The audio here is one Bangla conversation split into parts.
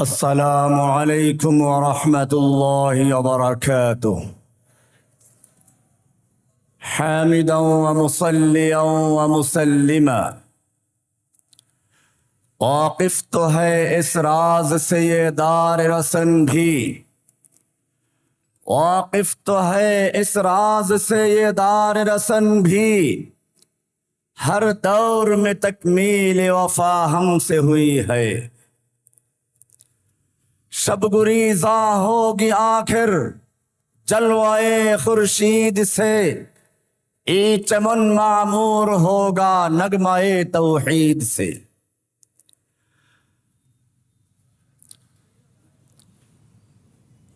السلام عليكم ورحمة الله وبركاته. حامدا ومصليا ومسلما. واقفت تو ہے اس راز سے یہ دار رسن بھی. واقفت تو ہے اس راز سے یہ دار رسن بھی. ہر دور میں تکمیل وفا ہم سے ہوئی ہے. शब गुरीजा होगी आखिर जलवाए खुर्शीद से ई चमन मामूर होगा नगमाए तौहीद से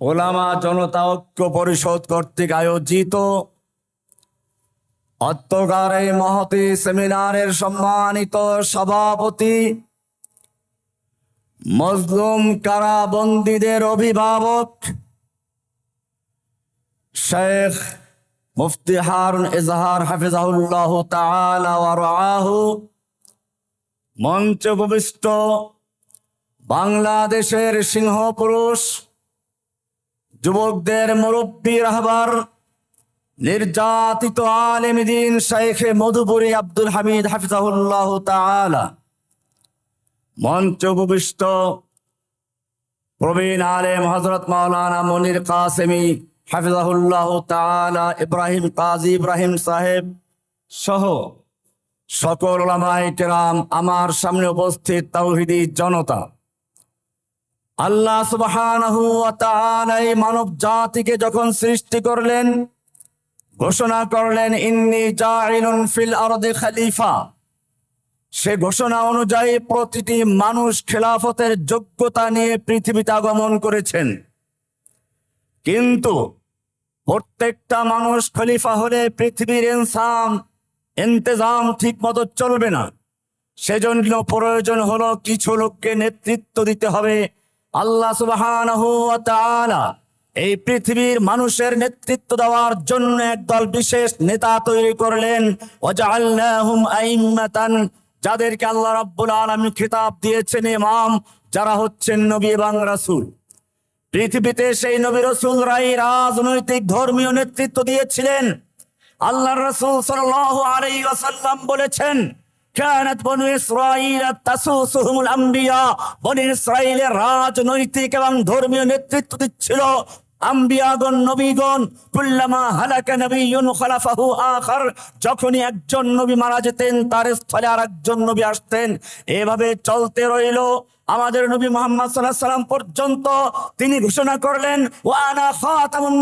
ওলামা জনতা ঐক্য পরিষদ কর্তৃক আয়োজিত অত্যকার এই মহতি সেমিনারের সম্মানিত সভাপতি মজলুম কারাবন্দীদের অভিভাবক শেখ মুফতি হারুন ইজহার হাফিজাহুল্লাহ তাআলা মঞ্চ উপবিষ্ট বাংলাদেশের সিংহ পুরুষ যুবকদের মুরব্বী রাহবার, নির্যাতিত আলেম দিন শেখে মধুপুরী আব্দুল হামিদ হাফিজাহুল্লাহ তাআলা। মঞ্চ উপবিষ্ট প্রবীণ আলেম হজরত মাওলানা মনির কাসেমি হাফিজাহুল্লাহ তাআলা ইব্রাহিম কাজী ইব্রাহিম সাহেব সহ সকল ওলামায়ে কেরাম আমার সামনে উপস্থিত তাওহিদি জনতা। আল্লাহ এই মানব জাতিকে যখন সৃষ্টি করলেন, ঘোষণা করলেন, ইন্নি ফিল আরদি খলিফা। সে ঘোষণা অনুযায়ী প্রতিটি মানুষ খেলাফতের যোগ্যতা নিয়ে পৃথিবীতে আগমন করেছেন। কিন্তু প্রত্যেকটা মানুষ খলিফা হলে পৃথিবীর ইনসাম ইন্তেজাম ঠিক মতো চলবে না। সেজন্য প্রয়োজন হলো কিছু লোককে নেতৃত্ব দিতে হবে। আল্লাহ ওয়া এই পৃথিবীর মানুষের নেতৃত্ব দেওয়ার জন্য একদল বিশেষ নেতা তৈরি করলেন। যাদেরকে আল্লাহ রাব্বুল আলামিন খেতাব দিয়েছেন ইমাম যারা হচ্ছেন নবী এবং রাসূল পৃথিবীতে সেই নবী রাসূলরাই রাজনৈতিক ধর্মীয় নেতৃত্ব দিয়েছিলেন আল্লাহ রাসূল সাল্লাল্লাহু আলাইহি ওয়াসাল্লাম বলেছেন كانت بنو ইসরাঈল তাসুসুহুম আম্বিয়া বনি ইসরাঈলের রাজনৈতিক এবং ধর্মীয় নেতৃত্ব দিচ্ছিল আম্বিয়াগণ, নবীগণ, কুল্লামা হালাকা নবিয়ুন খালাফাহু আখার, যখনই একজন নবী মারা যেতেন, তার স্থলে আর একজন নবী আসতেন। এভাবে চলতে রইল আমাদের নবী মোহাম্মদ সাল্লাহ সাল্লাম পর্যন্ত তিনি ঘোষণা করলেন ওয়ানা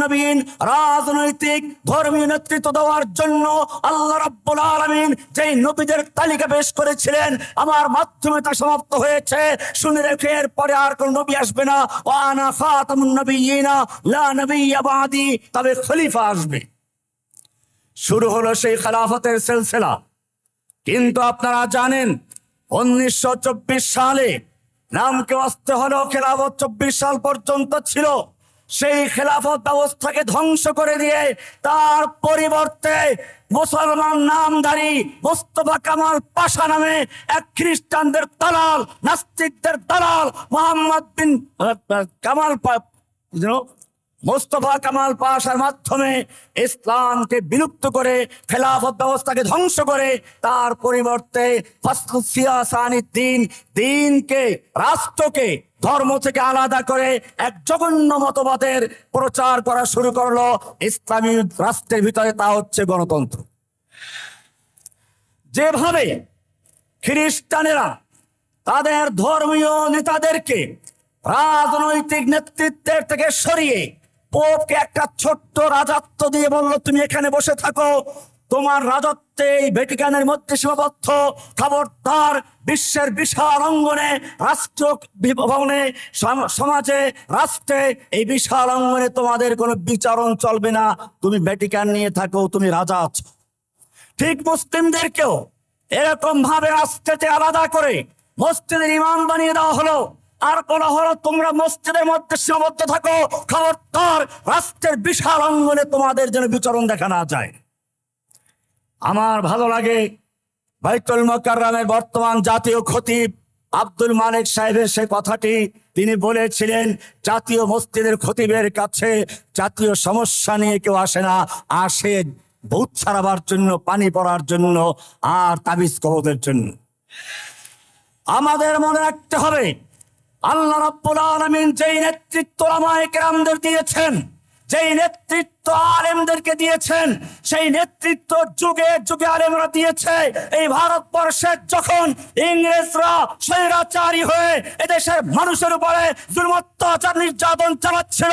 নবীন রাজনৈতিক, ধর্মীয় নেতৃত্ব দেওয়ার জন্য আল্লাহ রাব্বুল আলামিন যেই নবীদের তালিকা পেশ করেছিলেন, আমার মাধ্যমে তা সমাপ্ত হয়েছে। শুনে রেখে পরে আর কোন নবী আসবে না। ওয়ানা খাতামুন নবিয়িনা লা নবিয়্যা বাদি তবে খলিফা আসবে। শুরু হলো সেই খেলাফতের সিলসিলা। কিন্তু আপনারা জানেন, উনিশশো চব্বিশ সালে নামকে আসতে হলো খেলাফত চব্বিশ সাল পর্যন্ত ছিল। সেই খেলাফত ব্যবস্থাকে ধ্বংস করে দিয়ে তার পরিবর্তে মুসলমান নামধারী মোস্তফা কামাল পাশা নামে এক খ্রিস্টানদের দালাল, নাস্তিকদের দালাল মোহাম্মদ বিন কামাল মোস্তফা কামাল পাশার মাধ্যমে ইসলামকে বিলুপ্ত করে, খেলাফত ব্যবস্থাকে ধ্বংস করে, তার পরিবর্তে দিন দিনকে, রাষ্ট্রকে, ধর্ম থেকে আলাদা করে এক জঘন্য মতবাদের প্রচার করা শুরু করল ইসলামী রাষ্ট্রের ভিতরে, তা হচ্ছে গণতন্ত্র। যেভাবে খ্রিস্টানেরা তাদের ধর্মীয় নেতাদেরকে রাজনৈতিক নেতৃত্বের থেকে সরিয়ে পোপকে একটা ছোট্ট রাজত্ব দিয়ে বলল, তুমি এখানে বসে থাকো। তোমার রাজত্বে এই ভেটিকানের মধ্যে সীমাবদ্ধ খবরদার বিশ্বের বিশাল অঙ্গনে, রাষ্ট্র ভবনে সম- সমাজে, রাষ্ট্রে এই বিশাল অঙ্গনে তোমাদের কোনো বিচারণ চলবে না। তুমি ভেটিকান নিয়ে থাকো, তুমি রাজা আছো। ঠিক মুসলিমদেরকেও এরকম ভাবে রাষ্ট্রতে আলাদা করে মসজিদের ইমাম বানিয়ে দেওয়া হলো। আর বলা হলো, তোমরা মসজিদের মধ্যে সীমাবদ্ধ থাকো। খবরদার, রাষ্ট্রের বিশাল অঙ্গনে তোমাদের যেন বিচরণ দেখা না যায়। আমার ভালো লাগে বাইতুল মোকাররমের বর্তমান জাতীয় খতিব আব্দুল মালিক সাহেবের সেই কথাটি। তিনি বলেছিলেন, জাতীয় মসজিদের খতিবের কাছে জাতীয় সমস্যা নিয়ে কেউ আসে না। আসে ভূত ছাড়াবার জন্য, পানি পড়ার জন্য আর তাবিজ কবদের জন্য। আমাদের মনে রাখতে হবে আল্লাহ রাব্বুল আলামিন যেই নেতৃত্ব আমায় কেরামদের দিয়েছেন যেই নেতৃত্ব আলেমদেরকে দিয়েছেন, সেই নেতৃত্ব যুগে যুগে আলেমরা দিয়েছে। এই ভারতবর্ষে যখন ইংরেজরা স্বৈরাচারী হয়ে এদেশের মানুষের উপরে নির্যাতন চালাচ্ছিল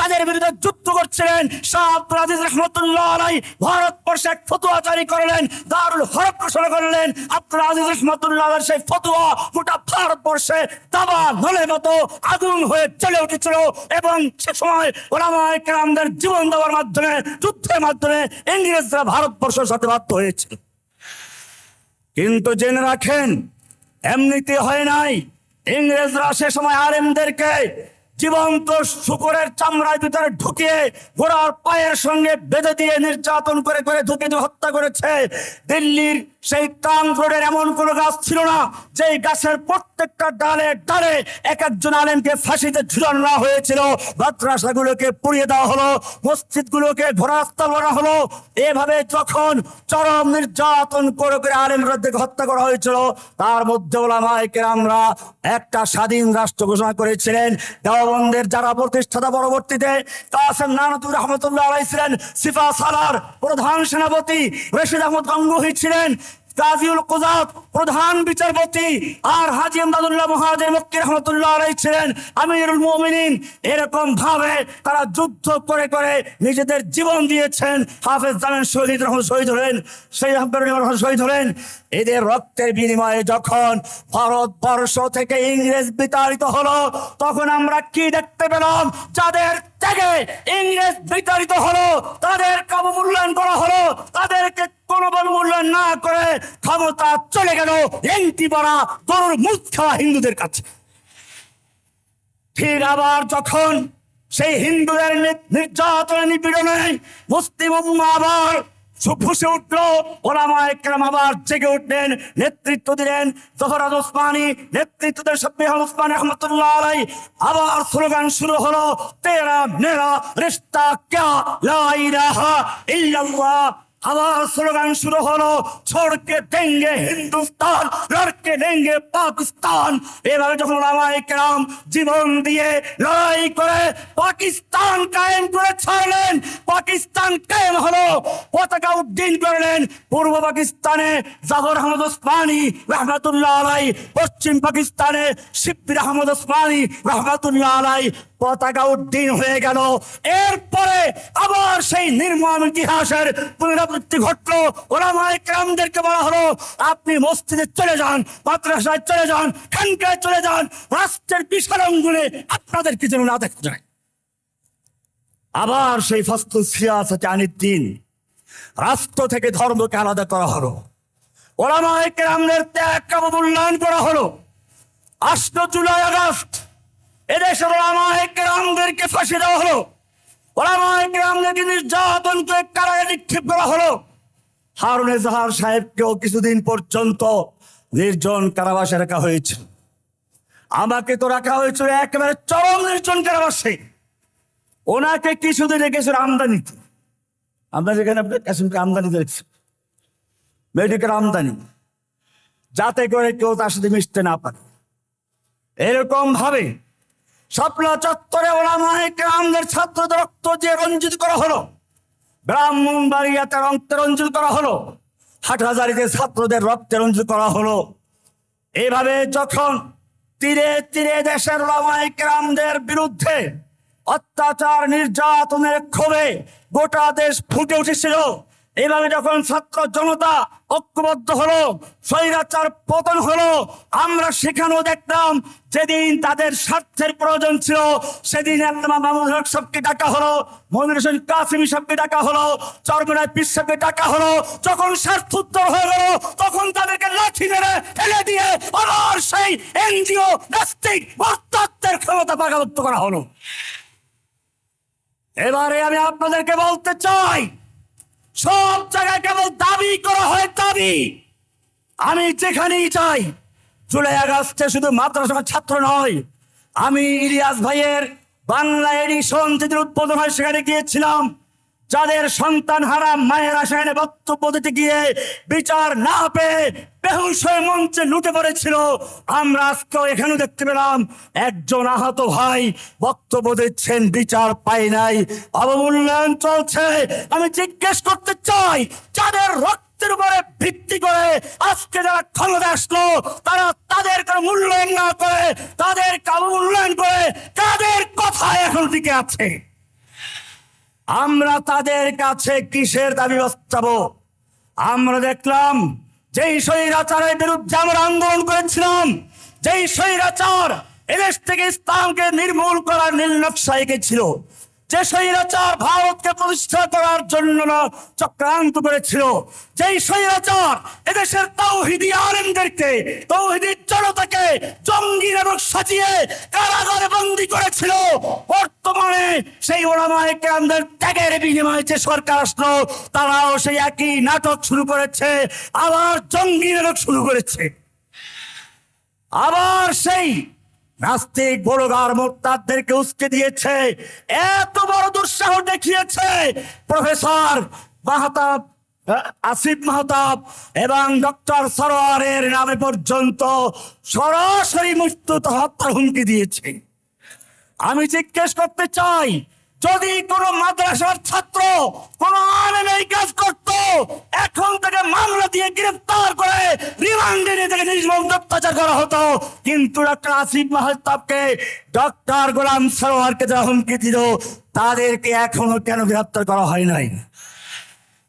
তাদের বিরুদ্ধে যুদ্ধ করছিলেন। শাহ আব্দুল আজিজ রহমতুল্লাহ আলাই ভারতবর্ষে এক ফতুয়া করলেন, দারুল হরফ ঘোষণা করলেন। আব্দুল আজিজ রহমতুল্লাহ সেই ফতুয়া গোটা ভারতবর্ষে দাবা নলের মতো আগুন হয়ে চলে উঠেছিল এবং সে সময় ওলামায়ে কেরামদের জীবন দেওয়ার মাধ্যমে, যুদ্ধের মাধ্যমে ইংরেজরা ভারতবর্ষের সাথে বাধ্য হয়েছিল কিন্তু জেনে রাখেন, এমনিতে হয় নাই। ইংরেজরা সে সময় আলেমদেরকে জীবন্ত শুকরের চামড়ার ভিতরে ঢুকিয়ে ঘোড়ার পায়ের সঙ্গে বেঁধে দিয়ে নির্যাতন করে করে ঢুকে হত্যা করেছে। দিল্লির সেই ট্রাম রোডের এমন কোনো গাছ ছিল না, যেই গাছের প্রত্যেকটা ডালে ডালে এক একজন আলেমকে ফাঁসিতে ঝুলানো না হয়েছিল। মাদ্রাসাগুলোকে পুড়িয়ে দেওয়া হলো, মসজিদগুলোকে ঘোরাস্তা করা হলো। এভাবে যখন চরম নির্যাতন করে করে আলেমরাদেরকে হত্যা করা হয়েছিল, তার মধ্যে ওলামায়ে কেরামরা একটা স্বাধীন রাষ্ট্র ঘোষণা করেছিলেন। দেওবন্দের যারা প্রতিষ্ঠাতা পরবর্তীতে, কাসেম নানতুর রহমতুল্লাহ আলাই ছিলেন, সিফা সালার প্রধান সেনাপতি রশিদ আহমদ গঙ্গুহি ছিলেন। প্রধান বিচারপতি আর হাজি আমদাদুল্লাহ মহাজের মক্কি রহমতুল্লাহ আলাই ছিলেন আমিরুল মুমিনিন। এরকম ভাবে তারা যুদ্ধ করে করে নিজেদের জীবন দিয়েছেন। হাফেজ জামেন শহীদ রহমান শহীদ হলেন সেই রহমান শহীদ হলেন। এদের রক্তের বিনিময়ে যখন ভারতবর্ষ থেকে ইংরেজ বিতাড়িত হলো, তখন আমরা কি দেখতে পেলাম? যাদের ত্যাগে ইংরেজ বিতাড়িত হলো, তাদের কাবু মূল্যায়ন করা হলো, তাদেরকে কোনো মূল্যায়ন না করে ক্ষমতা চলে গেল এন্টি পড়া গরুর মুখ খাওয়া হিন্দুদের কাছে। ঠিক আবার যখন সেই হিন্দুদের নির্যাতনে নিপীড়নে মুসলিম আবার ফুসে উঠল। ওলামা একরাম আবার জেগে উঠলেন, নেতৃত্ব দিলেন জহরাজ ওসমানী নেতৃত্ব দেন শব্বিহ ওসমানী রহমতুল্লাহ আলাই। আবার স্লোগান শুরু হলো, তেরা মেরা রিস্তা ক্যা লা ইল্লাল্লাহ। আবার স্লোগান শুরু হলো ছোড়কে দেঙ্গে হিন্দুস্তান, লড়কে দেঙ্গে পাকিস্তান। এভাবে যখন ওলামায়ে কেরাম জীবন দিয়ে লড়াই করে, পাকিস্তান কায়েম করে ছাড়লেন, পাকিস্তান কায়েম হলো। পতাকা উড্ডীন করলেন পূর্ব পাকিস্তানে জাফর আহমদ ওসমানী, রহমাতুল্লাহ আলাই। পশ্চিম পাকিস্তানে শিব্বির আহমদ ওসমানী, রহমাতুল্লাহ আলাই। পতাকা উড্ডীন হয়ে গেল। এরপরে আবার সেই নির্মম ইতিহাসের পুনরাবৃত্তি ঘটলো। ওলামায়ে কেরামদেরকে বলা হলো, আপনি মসজিদে চলে যান, মাদ্রাসায় চলে যান, খানকায় চলে যান, রাষ্ট্রের অঙ্গুলে আপনাদেরকে যেন না দেখা যায়? আবার সেই ফস্ত সিয়াসতে আনির দিন রাষ্ট্র থেকে ধর্মকে আলাদা করা হলো। ওলামায়ে কেরামদের ত্যাগ কাবু মূল্যায়ন করা হলো। আষ্ট জুলাই আগস্ট এদেশের ওলামায়ে কেরামদেরকে ফাঁসি দেওয়া হলো। ওলামায়ে কেরামদেরকে নির্যাতন করে কারাগারে নিক্ষেপ করা হলো। হারুন এজাহার সাহেবকেও কিছুদিন পর্যন্ত নির্জন কারাবাসে রাখা হয়েছে। আমাকে তো রাখা হয়েছিল একেবারে চরম নির্জন কারাবাসে। ওনাকে কিছুদিন রেখেছিল আমদানিতে। আমরা যেখানে আপনার কাশ্মীরকে আমদানি দেখছি মেডিকেল আমদানি। যাতে করে কেউ তার সাথে মিশতে না পারে। এরকম ভাবে স্বপ্ন চত্বরে ওলামায়ে কেরামদের ছাত্রদের রক্ত যে রঞ্জিত করা হলো। ব্রাহ্মণবাড়িয়াতে রক্তে রঞ্জিত করা হলো। হাটহাজারিতে ছাত্রদের রক্তে রঞ্জিত করা হলো। এইভাবে যখন তীরে তীরে দেশের ওলামায়ে কেরামদের বিরুদ্ধে অত্যাচার নির্যাতনের ক্ষোভে গোটা দেশ ফুটে উঠেছিল এইভাবে যখন ছাত্র জনতা ঐক্যবদ্ধ হলো, স্বৈরাচার পতন হলো, আমরা সেখানেও দেখতাম যেদিন তাদের স্বার্থের প্রয়োজন ছিল, সেদিন সবকে ডাকা হলো, মনির হোসেন কাসিমি সবকে ডাকা হলো, চরমনায় পীর সাহেবকে ডাকা হলো। যখন স্বার্থ উত্তর হয়ে গেল, তখন তাদেরকে লাঠি মেরে ফেলে দিয়ে আবার সেই এনজিও নাস্তিক মস্তত্বের ক্ষমতা বাগাবত্য করা হলো। এবারে আমি আপনাদেরকে বলতে চাই সব জায়গায় কেবল দাবি করা হয় দাবি। আমি যেখানেই চাই জুলাই আগস্টে শুধু মাদ্রাসার ছাত্র নয়, আমি ইলিয়াস ভাইয়ের বাংলা এডিশন যেদিন উদ্বোধন হয় সেখানে গিয়েছিলাম। যাদের সন্তান হারা মায়েরা সেখানে বক্তব্য দিতে গিয়ে বিচার না পেয়ে বেহুশ মঞ্চে লুটে পড়েছিল, আমরা আজকেও এখানে দেখতে পেলাম, একজন আহত ভাই বক্তব্য দিচ্ছেন, বিচার পাই নাই, অবমূল্যায়ন চলছে। আমি জিজ্ঞেস করতে চাই, যাদের রক্তের উপরে ভিত্তি করে আজকে যারা ক্ষমতা আসলো, তারা তাদের মূল্যায়ন না করে তাদের অবমূল্যায়ন করে তাদের কথায় এখন দিকে আছে? আমরা তাদের কাছে কিসের দাবি বাঁচাবো আমরা দেখলাম, যেই স্বৈরাচারের বিরুদ্ধে আমরা আন্দোলন করেছিলাম, যেই স্বৈরাচার এদেশ থেকে ইসলামকে নির্মূল করার নীল নকশা এঁকেছিল যে স্বৈরাচার ভারতকে প্রতিষ্ঠা করার জন্য চক্রান্ত করেছিল, যেই স্বৈরাচার এদেশের তৌহিদি আলেমদেরকে, তৌহিদি জনতাকে জঙ্গি নাটক সাজিয়ে কারাগারে বন্দি করেছিল, বর্তমানে সেই ওলামায় কেরামদের ত্যাগের বিনিময়ে যে সরকার আসলো, তারাও সেই একই নাটক শুরু করেছে, আবার জঙ্গি নাটক শুরু করেছে। আবার সেই নাস্তিক বড়গার মোর্তাদেরকে উস্কে দিয়েছে, এত বড় দুঃসাহস দেখিয়েছে প্রফেসর মাহতাব, আসিফ মাহতাব এবং ডক্টর সরোয়ারের নামে পর্যন্ত সরাসরি মৃত্যু হত্যার হুমকি দিয়েছে। আমি জিজ্ঞেস করতে চাই যদি কোনো মাদ্রাসার ছাত্র কোন আলেম এই কাজ করত, এখন তাকে মামলা দিয়ে গ্রেফতার করে রিমান্ডে নিয়ে তাকে নির্মম অত্যাচার করা হতো। কিন্তু ডক্টর আসিফ মাহতাবকে ডক্টর গোলাম সরোয়ারকে যারা হুমকি দিল, তাদেরকে এখনও কেন গ্রেফতার করা হয় নাই?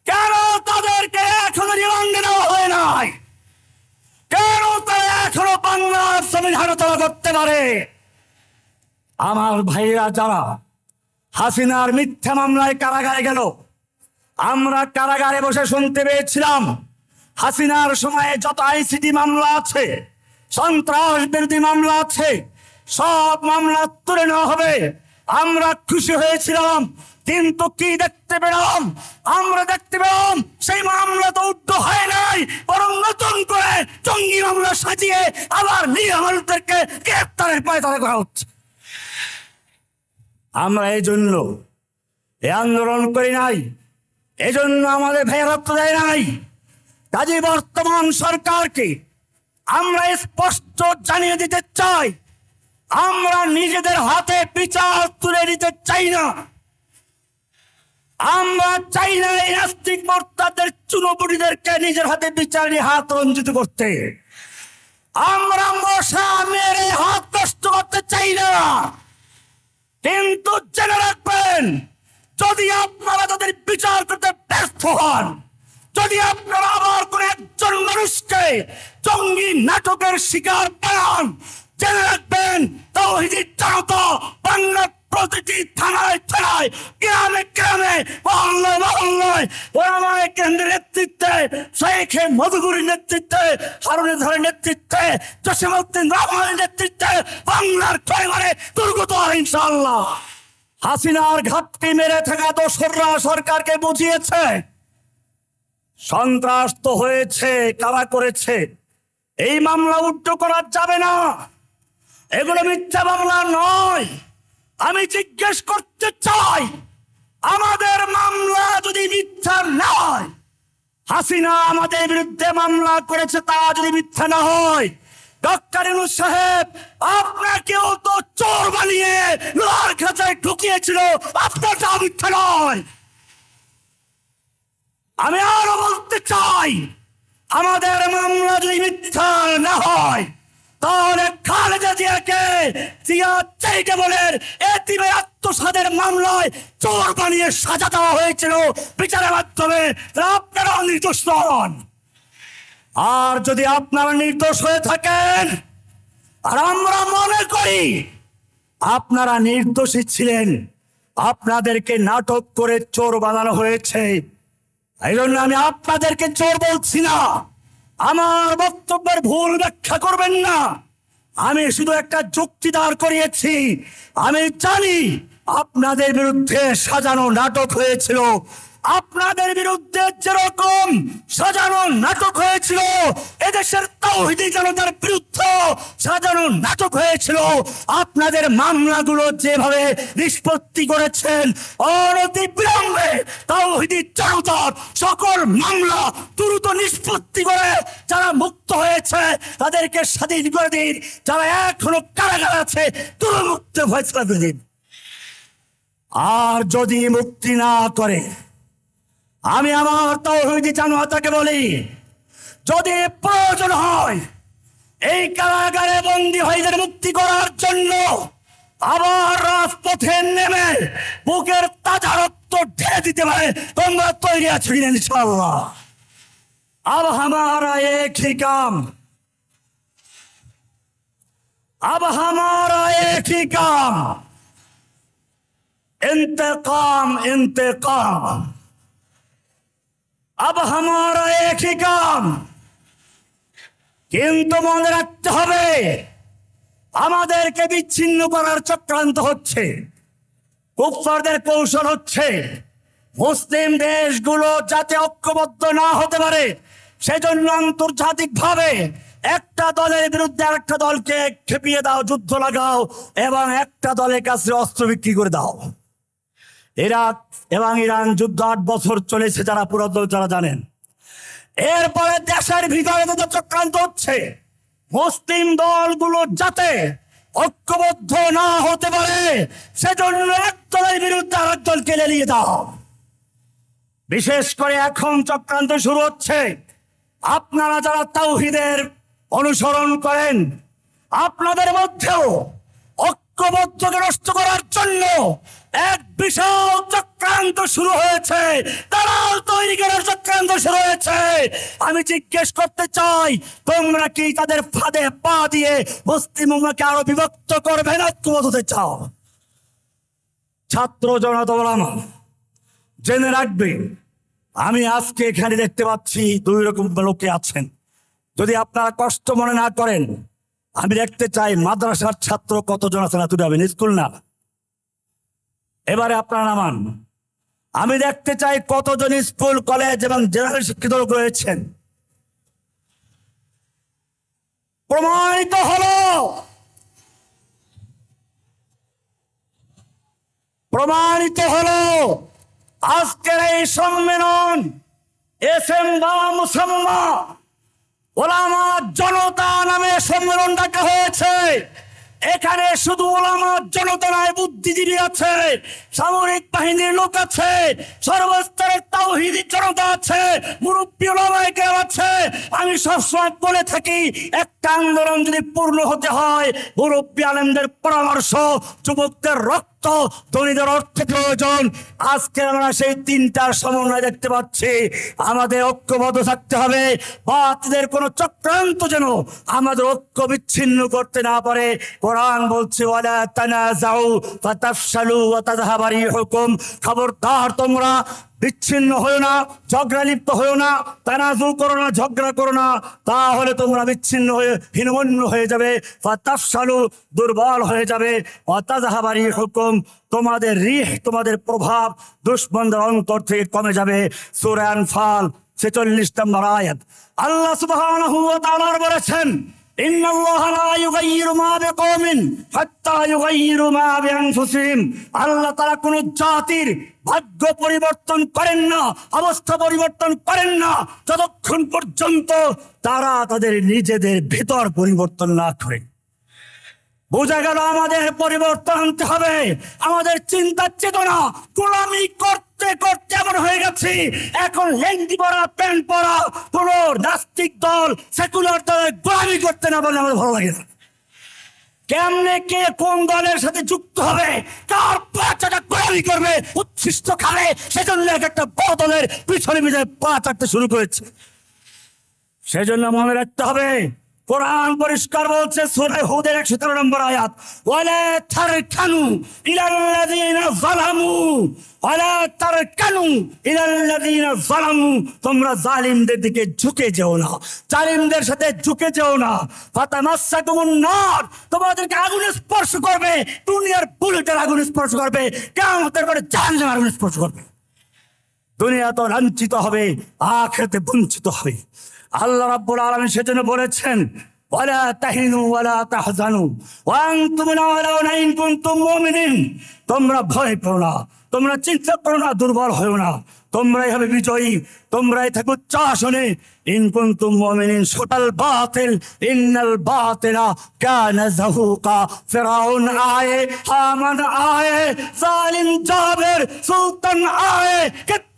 কেন তাদেরকে এখনও রিমান্ডে নেওয়া হয় নাই? কেন তারা এখনও বাংলার সংবিধান করতে পারে? আমার ভাইরা যারা হাসিনার মিথ্যা মামলায় কারাগারে গেল। আমরা কারাগারে বসে শুনতে পেয়েছিলাম, হাসিনার সময়ে যত আইসিটি মামলা আছে সন্ত্রাস বিরোধী মামলা আছে, সব মামলা তুলে নেওয়া হবে। আমরা খুশি হয়েছিলাম, কিন্তু কি দেখতে পেলাম? আমরা দেখতে পেলাম সেই মামলা তো উদ্ধ হয় নাই, বরং নতুন করে জঙ্গি মামলা সাজিয়ে আবার নিরামলদেরকে গ্রেপ্তারের পায়ে তারা করা হচ্ছে। আমরা এই জন্য এ আন্দোলন করি নাই এজন্য আমাদের রক্ত দেয় নাই। কাজী বর্তমান সরকারকে আমরা স্পষ্ট জানিয়ে দিতে চাই, আমরা নিজেদের হাতে বিচার তুলে নিতে চাই না। আমরা চাই না এই নাস্তিক মর্তাদের চুনোপুটিদেরকে নিজের হাতে বিচার হাত রঞ্জিত করতে। আমরা মশা মেরে হাত নষ্ট করতে চাই না। কিন্তু জেনে রাখবেন, যদি আপনারা তাদের বিচার করতে ব্যর্থ হন, যদি আপনারা আবার করে একজন মানুষকে জঙ্গি নাটকের শিকার বানান, জেনে রাখবেন তাও হিজি জনতা বাংলার প্রতিটি থানায় থানায়, গ্রামে গ্রামে, মহল্লায় মহল্লায় ওরামায় কেন্দ্রের নেতৃত্বে, শেখে মধুগুরির নেতৃত্বে হারুনের ধরের নেতৃত্বে জসিমউদ্দিন রহমানের নেতৃত্বে, বাংলার ছয় ঘরে দুর্গত ইনশাআল্লাহ। হাসিনার ঘাটতি মেরে থাকা দোসররা সরকারকে বুঝিয়েছে। সন্ত্রাস তো হয়েছে, কারা করেছে? এই মামলা উল্টো করা যাবে না। এগুলো মিথ্যা মামলা নয়। আমি জিজ্ঞেস করতে চাই, আমাদের মামলা যদি মিথ্যা না হয়, হাসিনা আমাদের বিরুদ্ধে মামলা করেছে তা যদি মিথ্যা না হয়, ডক্টর ইনু সাহেব আপনাকেও তো চোর বানিয়ে লোহার খাঁচায় ঢুকিয়েছিল আপনারটা মিথ্যা নয়। আমি আরও বলতে চাই, আমাদের মামলা যদি মিথ্যা না হয় তাহলে খালেদা জিয়াকে জিয়া চ্যারিটেবলের এতিমের আত্মসাদের মামলায় চোর বানিয়ে সাজা দেওয়া হয়েছিল বিচারের মাধ্যমে আপনারা নির্দোষ নন। আর যদি আপনারা নির্দোষ হয়ে থাকেন, আর আমরা মনে করি আপনারা নির্দোষী ছিলেন, আপনাদেরকে নাটক করে চোর বানানো হয়েছে এই জন্য আমি আপনাদেরকে চোর বলছি না। আমার বক্তব্যের ভুল ব্যাখ্যা করবেন না। আমি শুধু একটা যুক্তি দাঁড় করিয়েছি। আমি জানি আপনাদের বিরুদ্ধে সাজানো নাটক হয়েছিল। আপনাদের বিরুদ্ধে যেরকম সাজানো নাটক হয়েছিল, এদেশের তাওহিদি জনতার বিরুদ্ধে সাজানো নাটক হয়েছিল, আপনাদের মামলাগুলো যেভাবে নিষ্পত্তি করেছেন অনতি বিলম্বে তাওহিদি জনতার সকল মামলা দ্রুত নিষ্পত্তি করে যারা মুক্ত হয়েছে, তাদেরকে স্বাধীন করে দিন। যারা এখনও কারাগার আছে, দ্রুত মুক্ত ফয়সলা দিন আর যদি মুক্তি না করে আমি আমার তৌহিদি জানুয়াতাকে বলি যদি প্রয়োজন হয় এই কারাগারে বন্দী ভাইদের মুক্তি করার জন্য আবার রাজপথে নেমে বুকের তাজা রক্ত ঢেলে দিতে পারে তোমরা তৈরি আছো কিনা ইনশাল্লাহ अब हमारा एक ही काम अब हमारा एक ही काम इंतकाम इंतकाम अब हमारा एक ही काम কিন্তু মনে রাখতে হবে আমাদেরকে বিচ্ছিন্ন করার চক্রান্ত হচ্ছে কুফারদের কৌশল হচ্ছে মুসলিম দেশগুলো যাতে ঐক্যবদ্ধ না হতে পারে সেজন্য আন্তর্জাতিক ভাবে একটা দলের বিরুদ্ধে আরেকটা দলকে খেপিয়ে দাও যুদ্ধ লাগাও এবং একটা দলের কাছে অস্ত্র বিক্রি করে দাও ইরাক এবং ইরান যুদ্ধ আট বছর চলেছে যারা পুরাতন, যারা জানেন। এরপরে দেশের ভিতরে তো চক্রান্ত হচ্ছে, মুসলিম দলগুলো যাতে ঐক্যবদ্ধ না হতে পারে, সেজন্য এক দলের বিরুদ্ধে আরেক দলকে লেলিয়ে দাও বিশেষ করে এখন চক্রান্ত শুরু হচ্ছে। আপনারা যারা তাওহিদের অনুসরণ করেন, আপনাদের মধ্যেও ঐক্যবদ্ধকে নষ্ট করার জন্য এক বিশাল চক্রান্ত শুরু হয়েছে। দালাল তৈরি করার চক্রান্ত শুরু হয়েছে। আমি জিজ্ঞেস করতে চাই, তোমরা কি তাদের ফাঁদে পা দিয়ে মুসলিম উম্মাহকে আরও বিভক্ত করবে না? হতে চাও। ছাত্র জনতা ওলামা জেনে রাখবে, আমি আজকে এখানে দেখতে পাচ্ছি দুই রকম লোকে আছেন। যদি আপনারা কষ্ট মনে না করেন, আমি দেখতে চাই মাদ্রাসার ছাত্র কতজন আছেন? এত যাবেন স্কুল না। এবারে আপনারা নামান। আমি দেখতে চাই কতজন স্কুল, কলেজ এবং জেনারেল শিক্ষিত লোক রয়েছেন। প্রমাণিত হলো। প্রমাণিত হলো আজকের এই সম্মেলন এস এম বা মুসাম্মা ওলামা জনতা নামে সম্মেলন ডাকা হয়েছে। এখানে শুধু ওলামার জনতা নয় বুদ্ধিজীবী আছে, সামরিক বাহিনীর লোক আছে, সর্বস্তরের তাওহিদি জনতা আছে, মুরব্বী ওলামাইকে আছে। আমি সবসময় বলে থাকি, একটা আন্দোলন যদি পূর্ণ হতে হয়, মুরব্বী আলেমদের পরামর্শ যুবকদের রক্ত ধনীদের অর্থ প্রয়োজন। আজকে আমরা সেই তিনটার সমন্বয় দেখতে পাচ্ছি। আমাদের ঐক্যবদ্ধ থাকতে হবে। বাতিদের কোনো চক্রান্ত যেন আমাদের ঐক্য বিচ্ছিন্ন করতে না পারে। কোরআন বলছে, ওয়ালা তানাজাউ যাও তাযহাবা রিহুকুম। খবরদার তোমরা বিচ্ছিন্ন হয়েও না, ঝগড়া লিপ্ত হয়েও না তানাজু করো না, ঝগড়া করো না, তাহলে তোমরা বিচ্ছিন্ন হয়ে, হীনমন্য হয়ে যাবে ফাতাফশালু দুর্বল হয়ে যাবে। অতাজাহাবারি হুকুম, তোমাদের রিহ, তোমাদের প্রভাব দুশ্মনদের অন্তর থেকে কমে যাবে। সুরান ফাল ছেচল্লিশ নম্বর আয়াত। আল্লাহ তাআলা বলেছেন إن الله لا يغير ما بقوم حتى يغيروا ما بأنفسهم আল্লাহ তারা কোন জাতির ভাগ্য পরিবর্তন করেন না অবস্থা পরিবর্তন করেন না যতক্ষণ পর্যন্ত তারা তাদের নিজেদের ভেতর পরিবর্তন না করে বোঝা গেল আমাদের পরিবর্তন আনতে হবে আমাদের চিন্তা চেতনা গোলামি করতে করতে এমন হয়ে গেছে। এখন লেন্দি পরা, প্যান্ট পরা কোন নাস্তিক দল, সেকুলার দলের গোলামি করতে না বলে আমাদের ভালো লাগে না। কেমনে কে কোন দলের সাথে যুক্ত হবে, কার বাচ্চাটা গোলামি করবে, উচ্ছিষ্ট খাবে সেজন্য এক একটা বড় দলের পিছনে পিছনে পা চাটতে শুরু করেছে। সেজন্য মনে রাখতে হবে কোরআন পরিষ্কার বলছে, সূরা হুদের 117 নম্বর আয়াত, ওয়ালা তারকানু ইলাল্লাযিনা যালামু, ওয়ালা তারকানু ইলাল্লাযিনা যালামু। তোমরা জালিমদের দিকে ঝুঁকে যেও না, জালিমদের সাথে ঝুঁকে যেও না। ফাতামাসসাকুমুন নার, তোমাদেরকে আগুনে স্পর্শ করবে, দুনিয়ার বুলেটের আগুনে স্পর্শ করবে, কিয়ামতের পরে জাহান্নামের আগুনে স্পর্শ করবে। দুনিয়া তো লাঞ্ছিত হবে আখেতে বঞ্চিত হবে। আল্লাহ রাব্বুল আলামিন সেজন্য বলেছেন, ওয়ালা তাহিনু ওয়ালা তাহজানু, ওয়া আনতুম আলাউনা ইন কুনতুম মুমিনিন। তোমরা ভয় পেও না, তোমরা চিন্তা করো না, দুর্বল হয়েও না। তোমরাই হবে বিজয়ী, তোমরাই থাকো উচ্চাসনে ইন কুনতুম মুমিনিন সুতাল বাতিল, ইন্নাল বাতিলা কানা যাহুকা। ফিরাউন আয়ে, হামান আয়ে, জালিম জাবের সুলতান আয়ে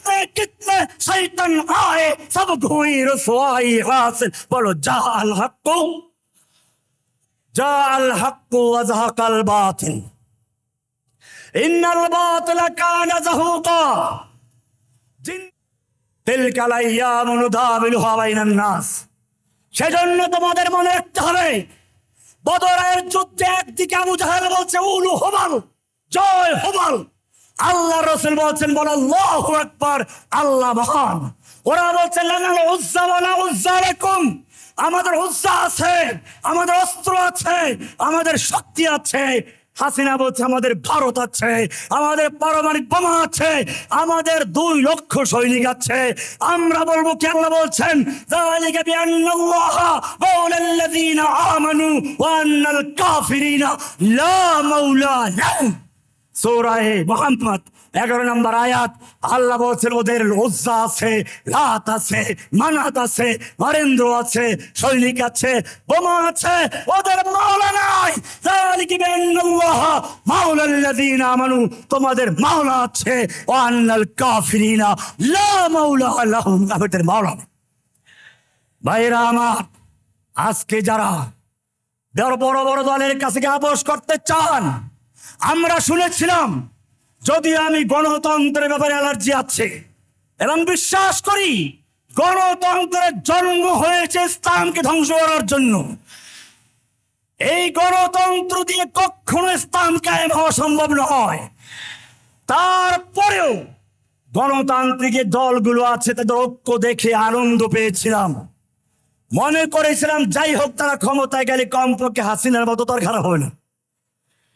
कितने कितने शैतान आए सब हुई रसवाई हासिल बोलो जा अल हक जा अल हक वजहक अल बातिल इन्नल बातिल कान जहूका जिन तिलक अय्याम नुदाविलुहा বাইনান নাস সেজন্য তোমাদের মনে রাখতে হবে বদরের যুদ্ধে একদিকে আবু জাহেল বলছে উলু হবাল জয় হবাল আল্লাহ রসুল বলছেন বল আল্লাহ একবার আল্লাহ মহান ওরা বলছে লাগানো উজ্জা বলা উজ্জা রেকুম আমাদের উজ্জা আছে আমাদের অস্ত্র আছে আমাদের শক্তি আছে হাসিনা বলছে আমাদের ভারত আছে আমাদের পারমাণবিক বোমা আছে আমাদের দুই লক্ষ সৈনিক আছে আমরা বলবো কি আল্লাহ বলছেন ذلك بأن الله مولى الذين آمنوا وأن الكافرين لا مولى لهم সৌরাহে মোহাম্মদ, এগারো নম্বর আয়াত, আল্লাহ বলছেন, ওদের উজ্জা আছে লাত আছে, মানাত আছে, নরেন্দ্র আছে, সৈনিক আছে, বোমা আছে, ওদের মাওলা নাই। আমানু, তোমাদের মাওলা আছে। ওয়া আন্নাল কাফিরিনা, লা মাওলা লাহুম। আমাদের মাওলা ভাইরা আমার, আজকে যারা বড় বড় দলের কাছে আপোষ করতে চান আমরা শুনেছিলাম, যদি আমি গণতন্ত্রের ব্যাপারে অ্যালার্জি আছে, এবং বিশ্বাস করি গণতন্ত্রের জন্ম হয়েছে ইসলামকে ধ্বংস করার জন্য, এই গণতন্ত্র দিয়ে কখনো ইসলাম কায়েম হওয়া সম্ভব নয়। তারপরেও গণতান্ত্রিক দলগুলো আছে, তাদের ঐক্য দেখে আনন্দ পেয়েছিলাম। মনে করেছিলাম, যাই হোক, তারা ক্ষমতায় গেলে কমপক্ষে হাসিনার মতো তার খারাপ হবে না।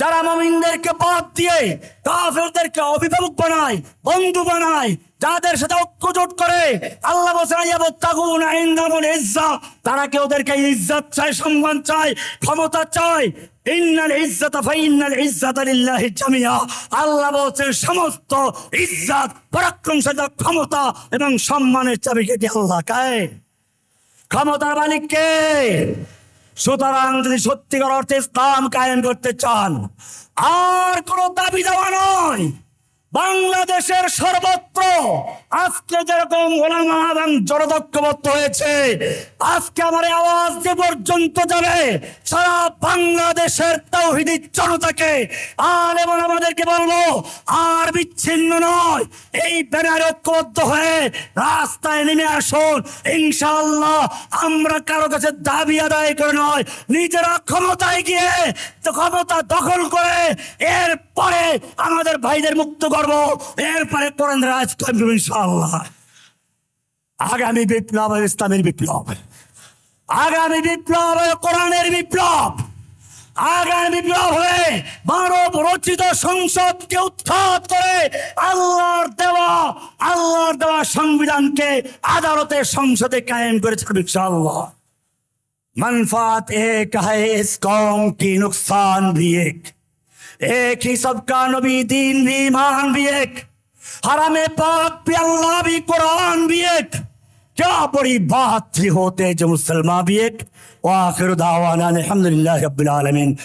যারা মমিনদেরকে বাদ দিয়ে কাফেরদেরকে অভিভাবক বানায়, বন্ধু বানায়, যাদের সাথে ঐক্যজোট করে, আল্লাহ ইজ্জা তারা কি ওদেরকে ইজ্জত চায়, সম্মান চায়, ক্ষমতা চায়? ইন্নাল ইজ্জাতা ফাইন্নাল ইজ্জাতা লিল্লাহি জামিয়া আল্লাহ বলছেন, সমস্ত ইজ্জত, পরাক্রমশালী ক্ষমতা এবং সম্মানের চাবি কেটে আল্লাহ কায় ক্ষমতার মালিক কে? সুতরাং যদি সত্যিকার অর্থে ইসলাম কায়েম করতে চান আর কোন দাবি দেওয়া নয়। বাংলাদেশের সর্বত্র আজকে যেরকম ওলামা এবং জনদক্ষবদ্ধ হয়েছে, আজকে আমার আওয়াজ যে পর্যন্ত যাবে, সারা বাংলাদেশের তৌহিদি জনতাকে, আর এবং আমাদেরকে বলব, আর বিচ্ছিন্ন নয়। এই ব্যানারে ঐক্যবদ্ধ হয়ে রাস্তায় নেমে আসুন। ইনশাআল্লাহ আমরা কারও কাছে দাবি আদায় করে নয়, নিজেরা ক্ষমতায় গিয়ে ক্ষমতা দখল করে এরপরে আমাদের ভাইদের মুক্ত করব। এরপরে করেন রাজ করব ইনশাল্লাহ আগামী বিপ্লব ইসলামের বিপ্লব। আগামী বিপ্লব কোরআনের বিপ্লব। আগামী বিপ্লব হয়ে মানব রচিত সংসদকে উৎখাত করে আল্লাহর দেওয়া আল্লাহর দেওয়া সংবিধানকে আদালতে সংসদে কায়েম করেছে ইনশাআল্লাহ। মনফাত এক ہے اس قوم کی نقصان بھی ایک एक ही सबका नबी दीन भी ईमान भी एक। हराम पाक भी अल्लाह भी कुरान भी एक। क्या बड़ी बात थी होते जो मुसलमान भी एक। वाखिर दावाना अलहमदिल्ला रब्बिल आलमीन।